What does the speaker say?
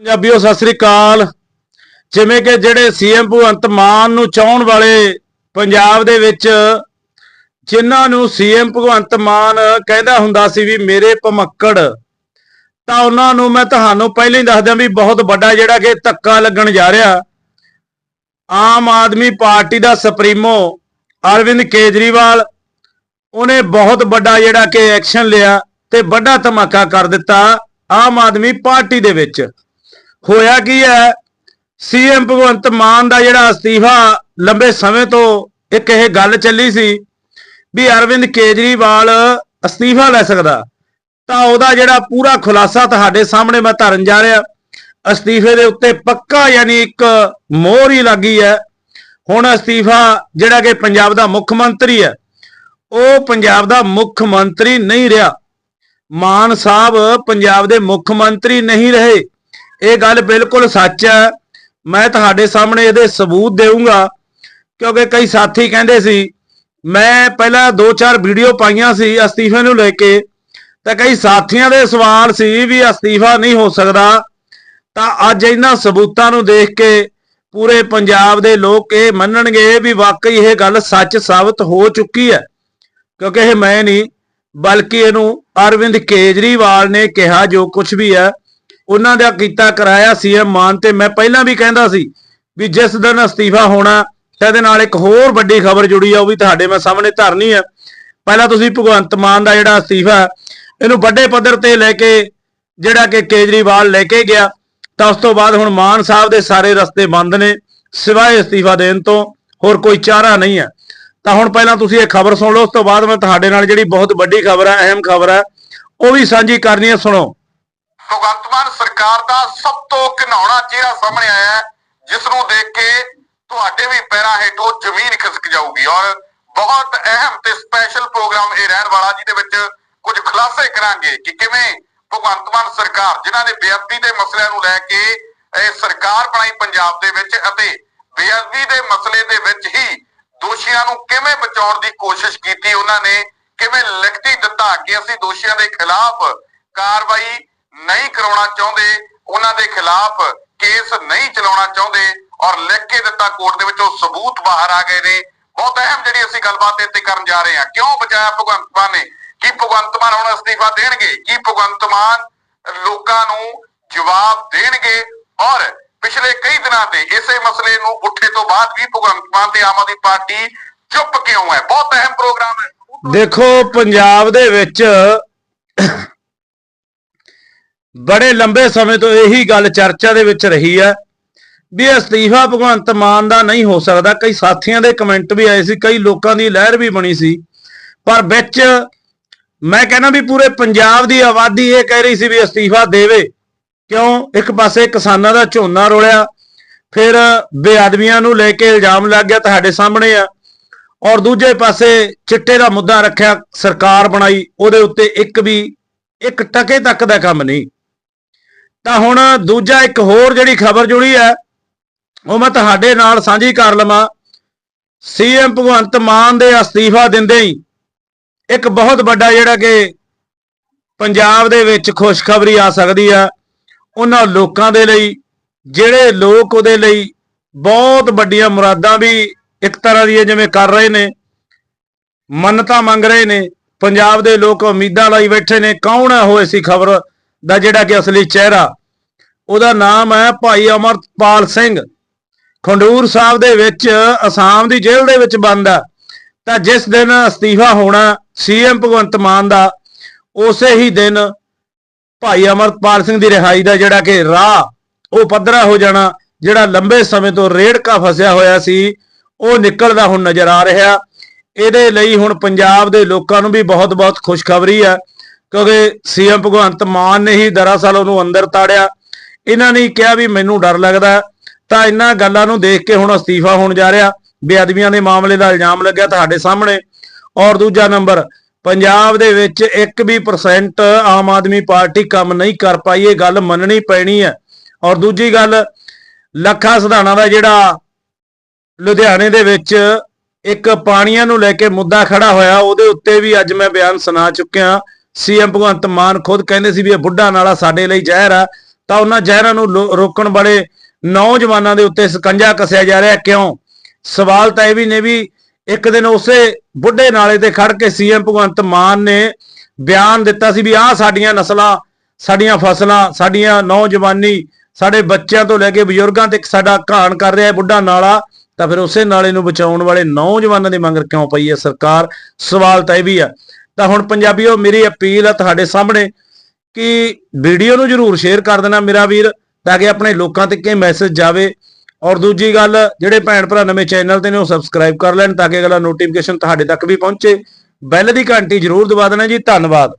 ਪੰਜਾਬੀਓ, ਸਤਿ ਸ੍ਰੀ ਅਕਾਲ। ਜਿਵੇਂ ਕਿ ਜਿਹੜੇ ਸੀਐਮ ਭਗਵੰਤ ਮਾਨ ਨੂੰ ਚਾਹਣ ਵਾਲੇ ਪੰਜਾਬ ਦੇ ਵਿੱਚ ਜਿਨ੍ਹਾਂ ਨੂੰ ਸੀਐਮ ਭਗਵੰਤ ਮਾਨ ਕਹਿੰਦਾ ਹੁੰਦਾ ਸੀ ਵੀ ਮੇਰੇ ਭਮੱਕੜ, ਤਾਂ ਉਹਨਾਂ ਨੂੰ ਮੈਂ ਤੁਹਾਨੂੰ ਪਹਿਲਾਂ ਹੀ ਦੱਸ ਦਿਆਂ ਵੀ ਬਹੁਤ ਵੱਡਾ ਜਿਹੜਾ ਕਿ ਧੱਕਾ ਲੱਗਣ ਜਾ ਰਿਹਾ। ਆਮ ਆਦਮੀ ਪਾਰਟੀ ਦਾ ਸੁਪਰੀਮੋ ਅਰਵਿੰਦ ਕੇਜਰੀਵਾਲ, ਉਹਨੇ ਬਹੁਤ ਵੱਡਾ ਜਿਹੜਾ ਕਿ ਐਕਸ਼ਨ ਲਿਆ ਤੇ ਵੱਡਾ ਧਮਾਕਾ ਕਰ ਦਿੱਤਾ ਆਮ ਆਦਮੀ ਪਾਰਟੀ ਦੇ ਵਿੱਚ। ਹੋਇਆ ਕੀ ਹੈ? ਸੀਐਮ ਭਗਵੰਤ ਮਾਨ ਦਾ ਜਿਹੜਾ ਅਸਤੀਫਾ ਲੰਬੇ ਸਮੇਂ ਤੋਂ ਇੱਕ ਇਹ ਗੱਲ ਚੱਲੀ ਸੀ ਵੀ ਅਰਵਿੰਦ ਕੇਜਰੀਵਾਲ ਅਸਤੀਫਾ ਲੈ ਸਕਦਾ। ਤਾਂ ਉਹਦਾ ਜਿਹੜਾ ਪੂਰਾ ਖੁਲਾਸਾ ਤੁਹਾਡੇ ਸਾਹਮਣੇ ਮੈਂ ਧਰਨ ਜਾ ਰਿਹਾ। ਅਸਤੀਫੇ ਦੇ ਉੱਤੇ ਪੱਕਾ ਯਾਨੀ ਇੱਕ ਮੋਹਰ ਹੀ ਲੱਗੀ ਹੈ। ਹੁਣ ਅਸਤੀਫਾ ਜਿਹੜਾ ਕਿ ਪੰਜਾਬ ਦਾ ਮੁੱਖ ਮੰਤਰੀ ਹੈ, ਉਹ ਪੰਜਾਬ ਦਾ ਮੁੱਖ ਮੰਤਰੀ ਨਹੀਂ ਰਿਹਾ। ਮਾਨ ਸਾਹਿਬ ਪੰਜਾਬ ਦੇ ਮੁੱਖ ਮੰਤਰੀ ਨਹੀਂ ਰਹੇ। ਇਹ ਗੱਲ ਬਿਲਕੁਲ ਸੱਚ ਹੈ। ਮੈਂ ਤੁਹਾਡੇ ਸਾਹਮਣੇ ਇਹਦੇ ਸਬੂਤ ਦੇਵਾਂਗਾ ਕਿਉਂਕਿ ਕਈ ਸਾਥੀ ਕਹਿੰਦੇ ਸੀ, ਮੈਂ ਪਹਿਲਾਂ 2-4 ਵੀਡੀਓ ਪਾਈਆਂ ਸੀ ਅਸਤੀਫੇ ਨੂੰ ਲੈ ਕੇ, ਤਾਂ ਕਈ ਸਾਥੀਆਂ ਦੇ ਸਵਾਲ ਸੀ ਵੀ ਅਸਤੀਫਾ ਨਹੀਂ ਹੋ ਸਕਦਾ। ਤਾਂ ਅੱਜ ਇਹਨਾਂ ਸਬੂਤਾਂ ਨੂੰ ਦੇਖ ਕੇ ਪੂਰੇ ਪੰਜਾਬ ਦੇ ਲੋਕ ਇਹ ਮੰਨਣਗੇ ਵੀ ਵਾਕਈ ਇਹ ਗੱਲ ਸੱਚ ਸਾਬਤ ਹੋ ਚੁੱਕੀ ਹੈ। ਕਿਉਂਕਿ ਇਹ ਮੈਂ ਨਹੀਂ, ਬਲਕਿ ਇਹਨੂੰ ਅਰਵਿੰਦ ਕੇਜਰੀਵਾਲ ਨੇ ਕਿਹਾ ਜੋ ਕੁਝ ਵੀ ਹੈ। ਉਹਨਾਂ ਦਾ ਕੀਤਾ ਕਰਾਇਆ ਸੀਐਮ ਮਾਨ ਤੇ ਮੈਂ ਪਹਿਲਾਂ ਵੀ ਕਹਿੰਦਾ ਸੀ ਵੀ ਜਿਸ ਦਿਨ ਅਸਤੀਫਾ ਹੋਣਾ ਤਾਂ ਇਹਦੇ ਨਾਲ ਇੱਕ ਹੋਰ ਵੱਡੀ ਖਬਰ ਜੁੜੀ ਆ, ਉਹ ਵੀ ਤੁਹਾਡੇ ਮੈਂ ਸਾਹਮਣੇ ਧਰਨੀ ਆ। ਪਹਿਲਾਂ ਤੁਸੀਂ ਭਗਵੰਤ ਮਾਨ ਦਾ ਜਿਹੜਾ ਅਸਤੀਫਾ, ਇਹਨੂੰ ਵੱਡੇ ਪੱਧਰ ਤੇ ਲੈ ਕੇ, ਜਿਹੜਾ ਕਿ ਕੇਜਰੀਵਾਲ ਲੈ ਕੇ ਗਿਆ, ਤਾਂ ਉਸ ਤੋਂ ਬਾਅਦ ਹੁਣ ਮਾਨ ਸਾਹਿਬ ਦੇ ਸਾਰੇ ਰਸਤੇ ਬੰਦ ਨੇ, ਸਿਵਾਏ ਅਸਤੀਫਾ ਦੇਣ ਤੋਂ, ਹੋਰ ਕੋਈ ਚਾਰਾ ਨਹੀਂ ਹੈ ਤਾਂ ਹੁਣ ਪਹਿਲਾਂ ਤੁਸੀਂ ਇਹ ਖਬਰ ਸੁਣ ਲਓ, ਉਸ ਤੋਂ ਬਾਅਦ ਮੈਂ ਤੁਹਾਡੇ ਨਾਲ ਜਿਹੜੀ ਬਹੁਤ ਵੱਡੀ ਖਬਰ ਹੈ ਅਹਿਮ ਖਬਰ ਹੈ ਉਹ ਵੀ ਸਾਂਝੀ ਕਰਨੀ ਹੈ ਸੁਣੋ। ਭਗਵੰਤ ਮਾਨ ਸਰਕਾਰ ਦਾ ਸਭ ਤੋਂ ਘਿਨਾਉਣਾ ਚਿਹਰਾ ਸਾਹਮਣੇ ਆਇਆ ਹੈ ਜਿਸ ਨੂੰ ਦੇਖ ਕੇ ਤੁਹਾਡੇ ਵੀ ਪੈਰਾਂ ਹੇਠੋਂ ਜ਼ਮੀਨ ਖਿਸਕ ਜਾਊਗੀ। ਔਰ ਬਹੁਤ ਅਹਿਮ ਤੇ ਸਪੈਸ਼ਲ ਪ੍ਰੋਗਰਾਮ ਇਹ ਰਹਿਣ ਵਾਲਾ, ਜਿਹਦੇ ਵਿੱਚ ਕੁਝ ਖੁਲਾਸੇ ਕਰਾਂਗੇ ਕਿ ਕਿਵੇਂ ਭਗਵੰਤ ਮਾਨ ਸਰਕਾਰ, ਜਿਨ੍ਹਾਂ ਨੇ ਬੇਅਦਬੀ ਦੇ ਮਸਲਿਆਂ ਨੂੰ ਲੈ ਕੇ ਇਹ ਸਰਕਾਰ ਬਣਾਈ ਪੰਜਾਬ ਦੇ ਵਿੱਚ ਅਤੇ ਬੇਅਦਬੀ ਦੇ ਮਸਲੇ ਦੇ ਵਿੱਚ ਹੀ ਦੋਸ਼ੀਆਂ ਨੂੰ ਕਿਵੇਂ ਬਚਾਉਣ ਦੀ ਕੋਸ਼ਿਸ਼ ਕੀਤੀ, ਉਹਨਾਂ ਨੇ ਕਿਵੇਂ ਲਿਖਤੀ ਦਿੱਤਾ ਕਿ ਅਸੀਂ ਦੋਸ਼ੀਆਂ ਦੇ ਖਿਲਾਫ ਕਾਰਵਾਈ ਨਹੀਂ ਕਰਾਉਣਾ ਚਾਹੁੰਦੇ, ਉਹਨਾਂ ਦੇ ਖਿਲਾਫ ਕੇਸ ਨਹੀਂ ਚਲਾਉਣਾ ਚਾਹੁੰਦੇ ਔਰ ਲਿਖ ਕੇ ਦਿੱਤਾ ਕੋਰਟ ਦੇ ਵਿੱਚ ਉਹ ਸਬੂਤ ਬਾਹਰ ਆ ਗਏ ਨੇ। ਬਹੁਤ ਅਹਿਮ ਜਿਹੜੀ ਅਸੀਂ ਗੱਲਬਾਤ ਇੱਥੇ ਕਰਨ ਜਾ ਰਹੇ ਹਾਂ। ਕਿਉਂ ਬਚਾਇਆ ਭਗਵੰਤ ਮਾਨ ਨੇ? ਕੀ ਭਗਵੰਤ ਮਾਨ ਹੁਣ ਅਸਤੀਫਾ ਦੇਣਗੇ? ਕੀ ਭਗਵੰਤ ਮਾਨ ਲੋਕਾਂ ਨੂੰ ਜਵਾਬ ਦੇਣਗੇ? ਔਰ ਪਿਛਲੇ ਕਈ ਦਿਨਾਂ ਤੇ ਇਸੇ ਮਸਲੇ ਨੂੰ ਉੱਠੇ ਤੋਂ ਬਾਅਦ ਵੀ ਭਗਵੰਤ ਮਾਨ ਤੇ ਆਮ ਆਦਮੀ ਪਾਰਟੀ ਚੁੱਪ ਕਿਉਂ ਹੈ? ਬਹੁਤ ਅਹਿਮ ਪ੍ਰੋਗਰਾਮ ਹੈ। ਦੇਖੋ, ਪੰਜਾਬ ਦੇ ਵਿੱਚ ਬੜੇ ਲੰਬੇ ਸਮੇਂ ਤੋਂ ਇਹੀ ਗੱਲ ਚਰਚਾ ਦੇ ਵਿੱਚ ਰਹੀ ਹੈ ਵੀ ਅਸਤੀਫਾ ਭਗਵੰਤ ਮਾਨ ਦਾ ਨਹੀਂ ਹੋ ਸਕਦਾ। ਕਈ ਸਾਥੀਆਂ ਦੇ ਕਮੈਂਟ ਵੀ ਆਏ ਸੀ, ਕਈ ਲੋਕਾਂ ਦੀ ਲਹਿਰ ਵੀ ਬਣੀ ਸੀ। ਪਰ ਵਿੱਚ ਮੈਂ ਕਹਿੰਦਾ ਵੀ ਪੂਰੇ ਪੰਜਾਬ ਦੀ ਆਬਾਦੀ ਇਹ ਕਹਿ ਰਹੀ ਸੀ ਵੀ ਅਸਤੀਫਾ ਦੇਵੇ। ਕਿਉਂ? ਇੱਕ ਪਾਸੇ ਕਿਸਾਨਾਂ ਦਾ ਝੋਨਾ ਰੋਲਿਆ, ਫਿਰ ਬੇਅਦਬੀਆਂ ਨੂੰ ਲੈ ਕੇ ਇਲਜ਼ਾਮ ਲੱਗ ਗਿਆ ਤੁਹਾਡੇ ਸਾਹਮਣੇ ਆ। ਔਰ ਦੂਜੇ ਪਾਸੇ ਚਿੱਟੇ ਦਾ ਮੁੱਦਾ ਰੱਖਿਆ ਸਰਕਾਰ ਬਣਾਈ, ਉਹਦੇ ਉੱਤੇ ਇੱਕ ਵੀ, ਇੱਕ ਟਕੇ ਤੱਕ ਦਾ ਕੰਮ ਨਹੀਂ। ਤਾਂ ਹੁਣ ਦੂਜਾ ਇੱਕ ਹੋਰ ਜਿਹੜੀ ਖਬਰ ਜੁੜੀ ਹੈ, ਉਹ ਮੈਂ ਤੁਹਾਡੇ ਨਾਲ ਸਾਂਝੀ ਕਰ ਲਵਾਂ। ਸੀਐਮ ਭਗਵੰਤ ਮਾਨ ਦੇ ਅਸਤੀਫਾ ਦਿੰਦੇ ਹੀ ਇੱਕ ਬਹੁਤ ਵੱਡਾ ਜਿਹੜਾ ਕਿ ਪੰਜਾਬ ਦੇ ਵਿੱਚ ਖੁਸ਼ਖਬਰੀ ਆ ਸਕਦੀ ਆ, ਉਹਨਾਂ ਲੋਕਾਂ ਦੇ ਲਈ, ਜਿਹੜੇ ਲੋਕ ਉਹਦੇ ਲਈ ਬਹੁਤ ਵੱਡੀਆਂ ਮੁਰਾਦਾਂ ਵੀ ਇੱਕ ਤਰ੍ਹਾਂ ਦੀਆਂ ਜਿਵੇਂ ਕਰ ਰਹੇ ਨੇ, ਮੰਨਤਾ ਮੰਗ ਰਹੇ ਨੇ, ਪੰਜਾਬ ਦੇ ਲੋਕ ਉਮੀਦਾਂ ਲਈ ਬੈਠੇ ਨੇ, ਕੌਣ ਹੈ ਉਹ ਐਸੀ ਖਬਰ ਦਾ ਜਿਹੜਾ ਕਿ ਅਸਲੀ ਚਿਹਰਾ, ਉਹਦਾ ਨਾਮ ਹੈ ਭਾਈ ਅਮਰਪਾਲ ਸਿੰਘ। ਖੰਡੂਰ ਸਾਹਿਬ ਦੇ ਵਿੱਚ, ਅਸਾਮ ਦੀ ਜੇਲ੍ਹ ਦੇ ਵਿੱਚ ਬੰਦ ਆ ਤਾਂ ਜਿਸ ਦਿਨ ਅਸਤੀਫਾ ਹੋਣਾ ਸੀਐਮ ਭਗਵੰਤ ਮਾਨ ਦਾ, ਉਸੇ ਹੀ ਦਿਨ ਭਾਈ ਅਮਰਪਾਲ ਸਿੰਘ ਦੀ ਰਿਹਾਈ ਦਾ ਜਿਹੜਾ ਕਿ ਰਾਹ, ਉਹ ਪੱਧਰਾ ਹੋ ਜਾਣਾ, ਜਿਹੜਾ ਲੰਬੇ ਸਮੇਂ ਤੋਂ ਰੇੜਕਾ ਫਸਿਆ ਹੋਇਆ ਸੀ, ਉਹ ਨਿਕਲਦਾ ਹੁਣ ਨਜ਼ਰ ਆ ਰਿਹਾ। ਇਹਦੇ ਲਈ ਹੁਣ ਪੰਜਾਬ ਦੇ ਲੋਕਾਂ ਨੂੰ ਵੀ ਬਹੁਤ-ਬਹੁਤ ਖੁਸ਼ਖਬਰੀ ਹੈ। ਕਿਉਂਕਿ ਸੀਐਮ ਭਗਵੰਤ ਮਾਨ ਨੇ ਹੀ ਦਰਅਸਲ ਉਹਨੂੰ ਅੰਦਰ ਤਾੜਿਆ। ਇਹਨਾਂ ਨੇ ਕਿਹਾ ਵੀ ਮੈਨੂੰ ਡਰ ਲੱਗਦਾ ਤਾਂ ਇਹਨਾਂ ਗੱਲਾਂ ਨੂੰ ਦੇਖ ਕੇ ਹੁਣ ਅਸਤੀਫਾ ਹੋਣ ਜਾ ਰਿਹਾ। ਬੇਅਦਬੀਆਂ ਦੇ ਮਾਮਲੇ ਦਾ ਇਲਜ਼ਾਮ ਲੱਗਿਆ ਤੁਹਾਡੇ ਸਾਹਮਣੇ। ਔਰ ਦੂਜਾ ਨੰਬਰ, ਪੰਜਾਬ ਦੇ ਵਿੱਚ 1 ਵੀ ਪਰਸੈਂਟ ਆਮ ਆਦਮੀ ਪਾਰਟੀ ਕੰਮ ਨਹੀਂ ਕਰ ਪਾਈ, ਇਹ ਗੱਲ ਮੰਨਣੀ ਪੈਣੀ ਹੈ। ਔਰ ਦੂਜੀ ਗੱਲ, ਲੱਖਾ ਸਿਧਾਣਾ ਦਾ ਜਿਹੜਾ ਲੁਧਿਆਣੇ ਦੇ ਵਿੱਚ ਇੱਕ ਪਾਣੀਆਂ ਨੂੰ ਲੈ ਕੇ ਮੁੱਦਾ ਖੜਾ ਹੋਇਆ, ਉਹਦੇ ਉੱਤੇ ਵੀ ਅੱਜ ਮੈਂ ਬਿਆਨ ਸੁਣਾ ਚੁੱਕਿਆ। ਸੀਐਮ ਭਗਵੰਤ ਮਾਨ ਖੁਦ ਕਹਿੰਦੇ ਸੀ ਵੀ ਇਹ ਬੁੱਢਾ ਨਾਲਾ ਸਾਡੇ ਲਈ ਜ਼ਹਿਰ ਆ, ਤਾਂ ਉਹਨਾਂ ਜ਼ਹਿਰਾਂ ਨੂੰ ਰੋਕਣ ਵਾਲੇ ਨੌਜਵਾਨਾਂ ਦੇ ਉੱਤੇ ਸਕੰਜਾ ਕੱਸਿਆ ਜਾ ਰਿਹਾ। ਕਿਉਂ? ਸਵਾਲ ਤਾਂ ਇਹ ਵੀ ਨੇ ਵੀ ਇੱਕ ਦਿਨ ਉਸੇ ਬੁੱਢੇ ਨਾਲੇ ਤੇ ਖੜ ਕੇ ਸੀਐਮ ਭਗਵੰਤ ਮਾਨ ਨੇ ਬਿਆਨ ਦਿੱਤਾ ਸੀ ਵੀ ਆਹ ਸਾਡੀਆਂ ਨਸਲਾਂ, ਸਾਡੀਆਂ ਫਸਲਾਂ, ਸਾਡੀਆਂ ਨੌਜਵਾਨੀ, ਸਾਡੇ ਬੱਚਿਆਂ ਤੋਂ ਲੈ ਕੇ ਬਜ਼ੁਰਗਾਂ ਤੱਕ ਸਾਡਾ ਘਾਣ ਕਰ ਰਿਹਾ ਹੈ ਬੁੱਢਾ ਨਾਲਾ, ਤਾਂ ਫਿਰ ਉਸੇ ਨਾਲੇ ਨੂੰ ਬਚਾਉਣ ਵਾਲੇ ਨੌਜਵਾਨਾਂ ਦੀ ਮੰਗ ਕਿਉਂ ਪਈ ਹੈ ਸਰਕਾਰ? ਸਵਾਲ ਤਾਂ ਇਹ ਵੀ ਆ। ਤਾਂ ਹੁਣ ਪੰਜਾਬੀਓ, ਮੇਰੀ ਅਪੀਲ ਆ ਤੁਹਾਡੇ ਸਾਹਮਣੇ ਕਿ ਵੀਡੀਓ ਨੂੰ ਜਰੂਰ ਸ਼ੇਅਰ ਕਰ ਦੇਣਾ ਮੇਰਾ ਵੀਰ, ਤਾਂ ਕਿ ਆਪਣੇ ਲੋਕਾਂ ਤੱਕ ਇਹ ਮੈਸੇਜ ਜਾਵੇ। ਔਰ ਦੂਜੀ ਗੱਲ, ਜਿਹੜੇ ਭੈਣ ਭਰਾ ਨਵੇਂ ਚੈਨਲ ਤੇ ਨੇ, ਉਹ ਸਬਸਕ੍ਰਾਈਬ ਕਰ ਲੈਣ, ਤਾਂ ਕਿ ਅਗਲਾ ਨੋਟੀਫਿਕੇਸ਼ਨ ਤੁਹਾਡੇ ਤੱਕ ਵੀ ਪਹੁੰਚੇ। ਬੈਲ ਦੀ ਘੰਟੀ ਜਰੂਰ ਦਬਾ ਦੇਣਾ ਜੀ, ਧੰਨਵਾਦ।